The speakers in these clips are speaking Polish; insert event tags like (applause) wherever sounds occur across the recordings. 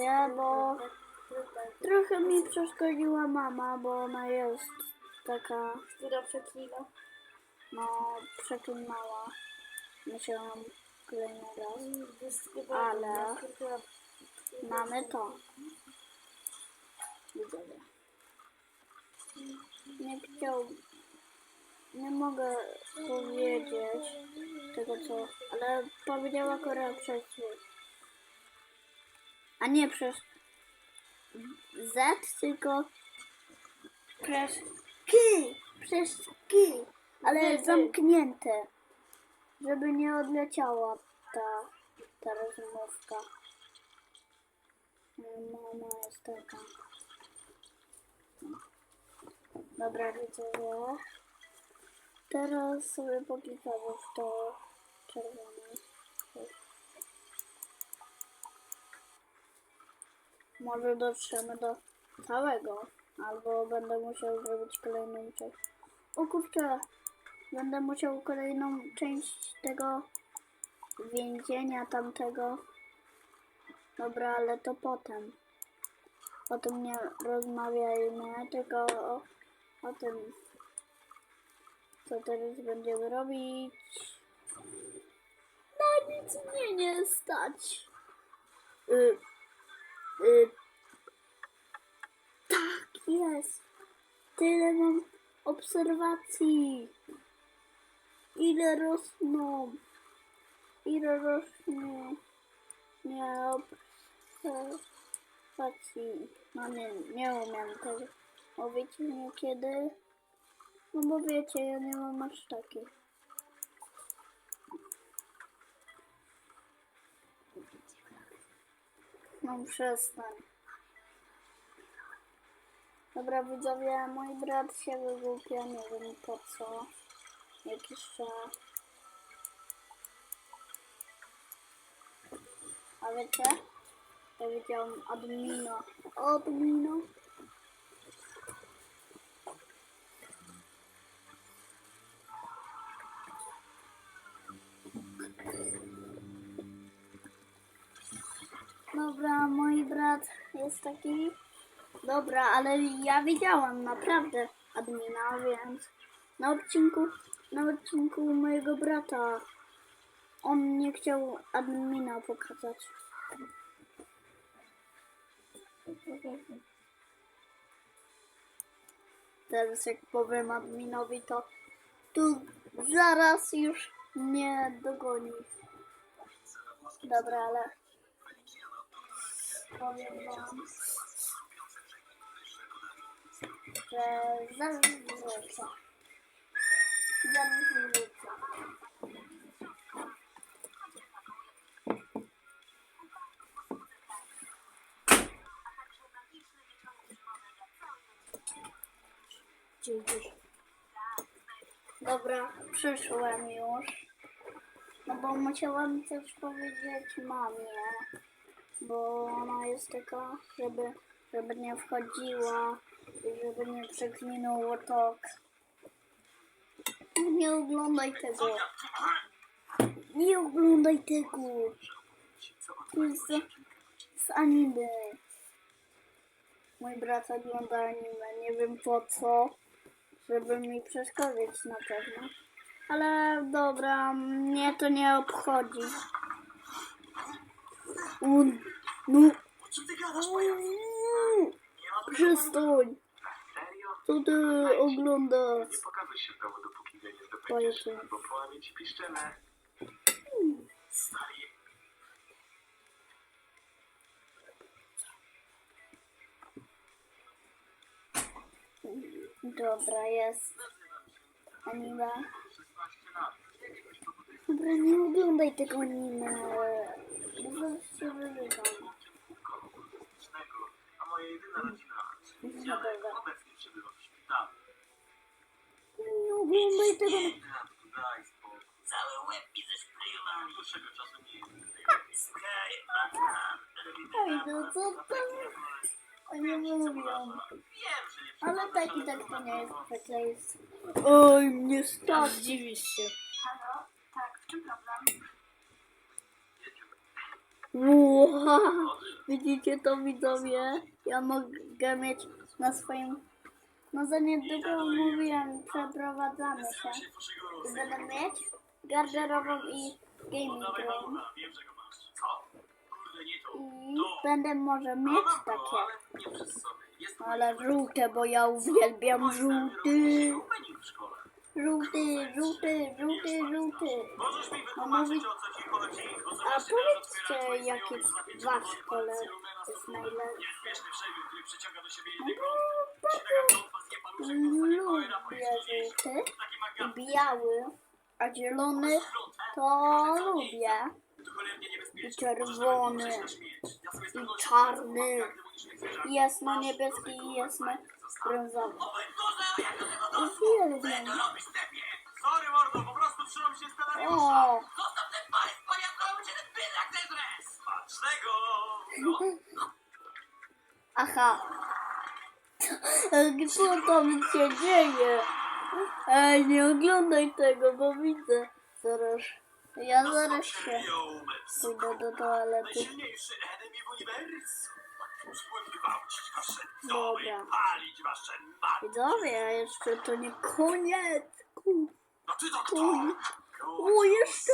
Ja, bo trochę mi przeszkodziła mama, bo ona jest taka, Która przeklina. no, przeklinała. Musiałam kolejny raz. Ale... Ale- Mamy to. Widzowie. Nie chciał... Nie mogę powiedzieć tego co, ale powiedziała Korea przez a nie przez Z, tylko przez K, przez K, ale zamknięte, żeby nie odleciała ta, ta rozmówka. Mama jest taka. Dobra, widzowie. Teraz sobie poklikamy w to czerwone. Może dotrzemy do całego, albo będę musiał zrobić kolejną część. O kurczę, będę musiał kolejną część tego więzienia tamtego. Dobra, ale to potem. O tym nie rozmawiajmy, tylko o, o tym, co teraz będziemy robić. Na nic mnie nie stać. Y, y, tak jest. Tyle mam obserwacji. Ile rosną. Ile rośnie. Nie obserwacji. No nie, nie umiem tego mówić niekiedy. No bo wiecie, ja nie mam aż takich. No przestań. Dobra widzowie, mój brat się wygłupia, nie wiem po co. Jakiś czas. A wiecie? Ja widziałam admino. Admino. Dobra, mój brat jest taki. Dobra, ale ja widziałam naprawdę admina, więc na odcinku, na odcinku mojego brata on nie chciał admina pokazać. Teraz jak powiem adminowi, to tu zaraz już nie dogoni. Dobra, ale powiem wam, że zaraz wrócę. Zaraz wrócę. Dziękuję. Dobra, przyszłem już. No bo musiałam coś powiedzieć mamie, bo ona jest taka, żeby, żeby nie wchodziła i żeby nie przeklinbyło tok. Nie oglądaj tego. Nie oglądaj tego. To jest z, z anime. Mój brat ogląda anime, nie wiem po co, żeby mi przeszkodzić na pewno. Ale dobra, mnie to nie obchodzi. Un, no. Przestań. Co ty oglądasz? Nie pokazuj się w domu, dopóki mnie nie Powiedz zdobędziesz, mi. bo połamie ci piszczelę. Stary. Dobra, jest. Anime. Dobra, nie oglądaj tego anime. Bo tego. Cały łeb mi zeszprejowany. Od dłuższego czasu nie. Ej, no co tam? Oni mówią. Wiem, że nie Ale tak i tak to nie jest przekleństwo. Oj, mnie stać. Zdziwisz się. Halo? Tak, w czym problem? Wow. (laughs) Widzicie to widzowie? Ja mogę mieć na swoim... No za niedługo mówiłem, przeprowadzamy się. Będę mieć garderobą i gaming room. I będę może mieć takie. Ale żółte, bo ja uwielbiam żółty. Żółty, żółty, żółty, żółty. No A mówić... A powiedzcie, jaki wasz kolor jest najlepszy. No bardzo Mm, lubię żółty i biały, a zielony to lubię. I czerwony, i czarny, jasno niebieski, i jasno brązowy. Uwielbiam. Sorry, mordo, po prostu trzymam się ten ja ten! (laughs) Aha. Co tam się dzieje? Ej, nie oglądaj tego, bo widzę. Zaraz. Ja zaraz się pójdę do toalety. Dobra. Widzowie, jeszcze to nie koniec. Kur- No O, jeszcze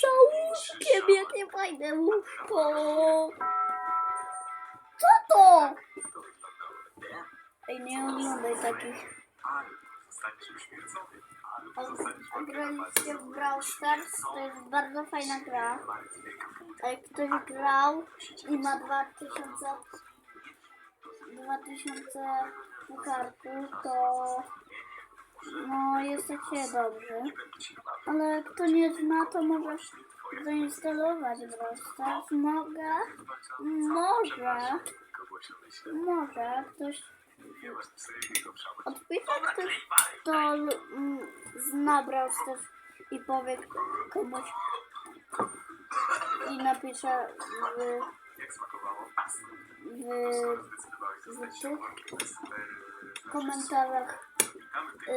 Za łóżkiem, jakie fajne łóżko. Nie oglądaj takich. Graliście w Brawl Stars? To jest bardzo fajna gra. jak ktoś grał i ma 2000 2000 pucharków, to no jesteście dobrzy. Ale kto nie zna, to może zainstalować Brawl Stars. Mogę, może, może ktoś i tak to, to mm, nabrał też i powie komuś i napisze w, w, w komentarzach y,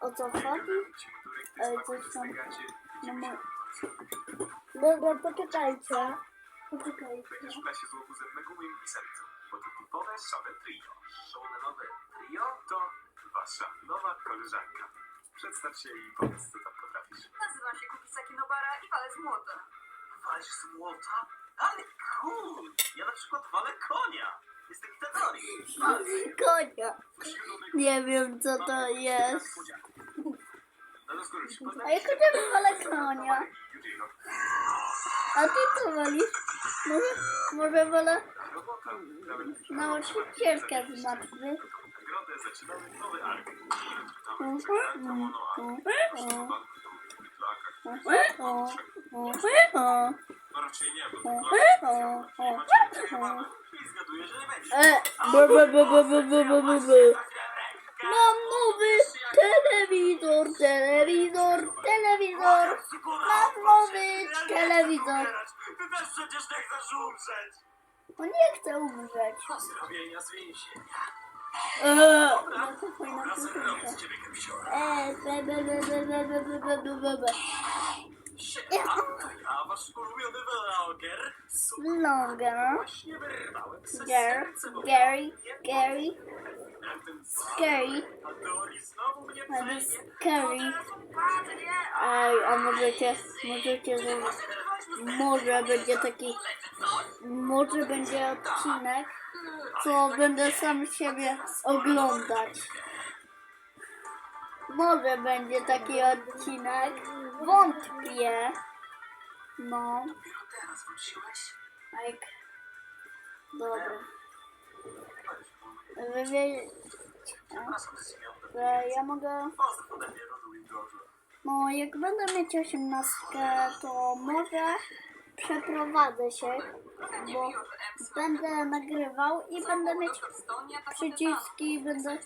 o co chodzi, e, coś tam. No. Dobra, poczekajcie. Poczekajcie typowe szale trio. Shonenowe trio to wasza nowa koleżanka. Przedstaw się i powiedz, co tam potrafisz. Nazywam się Kubisaki Nobara i walę z młota. Walisz z młota? Ale cool! Ja na przykład walę konia. Jestem Itadori. Konia. Nie wiem co to jest. No się A jak będziemy wolę konia? Yujiro. A ty co wolisz? Może, może wolę no, nauczycielkę z matmy. Mam nowy telewizor, telewizor, telewizor. Mam nowy telewizor. Ty też przecież nie chcesz umrzeć. O nie chcę umrzeć. Zrobienia z więzienia. Eee, jaka fajna Raz piosenka. robię z ciebie kęsiora. Eee, be, be, be, be, be, be, be, be, be, be, be. Siemanko, ja wasz ulubiony vloger. Super. Longer. Właśnie wyrwałem se Gary, serce, bo Gary, Gary, jak ten Scary. A Dory znowu mnie A to przejmie. scary. Padnie! Ej, a możecie, możecie zrobić, może będzie taki, może będzie odcinek, co będę sam siebie oglądać. Może będzie taki odcinek, wątpię. No, like, dobra. Wy wie, Przepraszam, że cię miałem że ja mogę No, jak będę mieć osiemnastkę, to może przeprowadzę się, bo będę nagrywał i będę mieć przyciski, będę,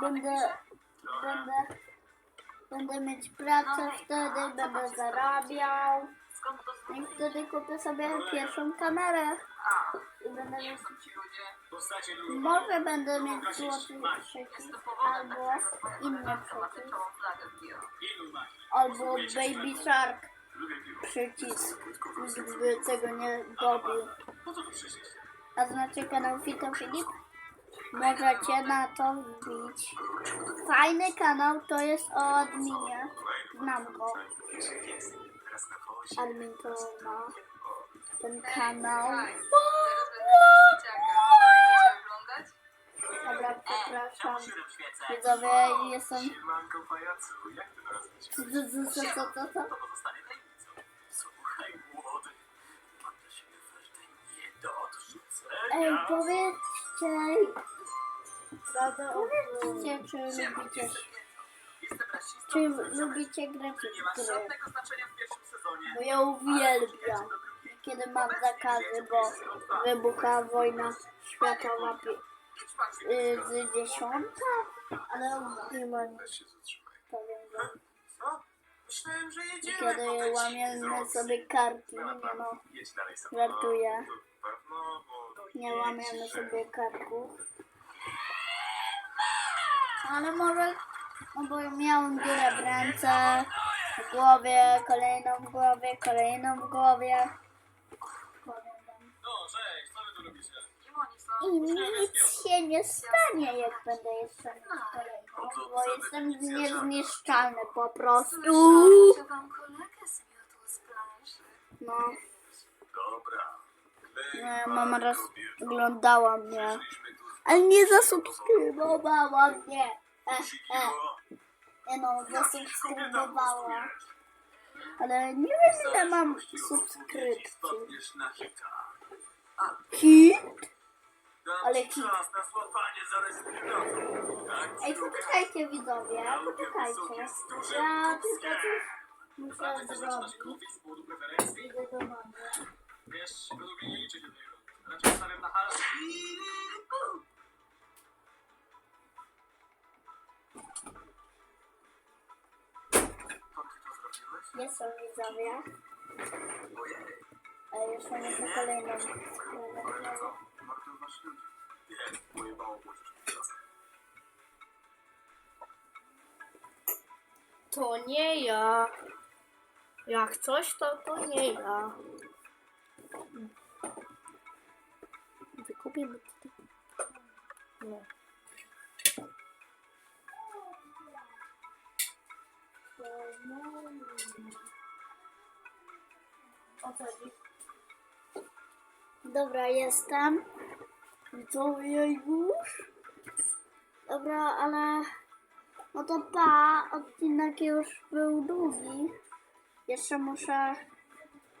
będę, będę, będę mieć pracę wtedy, będę zarabiał. To i wtedy kupię sobie pierwszą kamerę będę mieć, może będę mieć złoty przycisk albo inne przycisk, albo Baby Shark. Przycisk. Nikt by tego nie przyszliście? A znacie kanał Fito Filip? Możecie na to wbić. Fajny kanał to jest o adminie. Znam go. Admin to ma. ten kanał. Dobra, przepraszam. Widzowie, jestem... Siemanko pajacu, jak ty teraz Co, co, co, co, co, co? To pozostanie tajemnicą. Słuchaj, młody. Mam dla siebie ofertę nie do odrzucenia. Ej, powiedzcie... Powiedzcie, czy lubicie... Jestem rasistą. Czy lubicie grać że nie ma w gry? żadnego znaczenia w pierwszym sezonie. Bo ja uwielbiam, kiedy mam zakazy, bo wybucha wojna światowa y, z dziesiąta, ale nie ma Weź się zatrzymaj. powiem. Co? Myślałem, że jedziemy Kiedy łamiemy sobie kartki, nie no. Żartuję. Nie łamiemy sobie kartków. Ale może, no bo miałem dziurę w ręce, w głowie, kolejną w głowie, kolejną w głowie. I nic się nie stanie, jak będę jeszcze mieć kolejną, bo jestem niezniszczalny po prostu. No, moja mama raz oglądała mnie, ale nie zasubskrybowała mnie. E, e, no, zasubskrybowała. Ale nie wiem ile mam subskrypcji. Na. Hit? Ale. Tak, Ej, poczekajcie widzowie, poczekajcie. Ja tylko coś muszę zrobić. Idę do mamy. Wiesz, według mnie nie liczy się tego. Raczej stawiam na hal. Gdzie są widzowie? Ojej. Ej, jeszcze nie po kolejną To nie ja. Jak coś, to to nie ja. Tutaj. Nie. Dobra, jestem. Widzowie już. Dobra, ale... No to pa, odcinek już był długi. Jeszcze muszę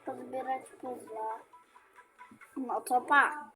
pozbierać puzzle. No to pa.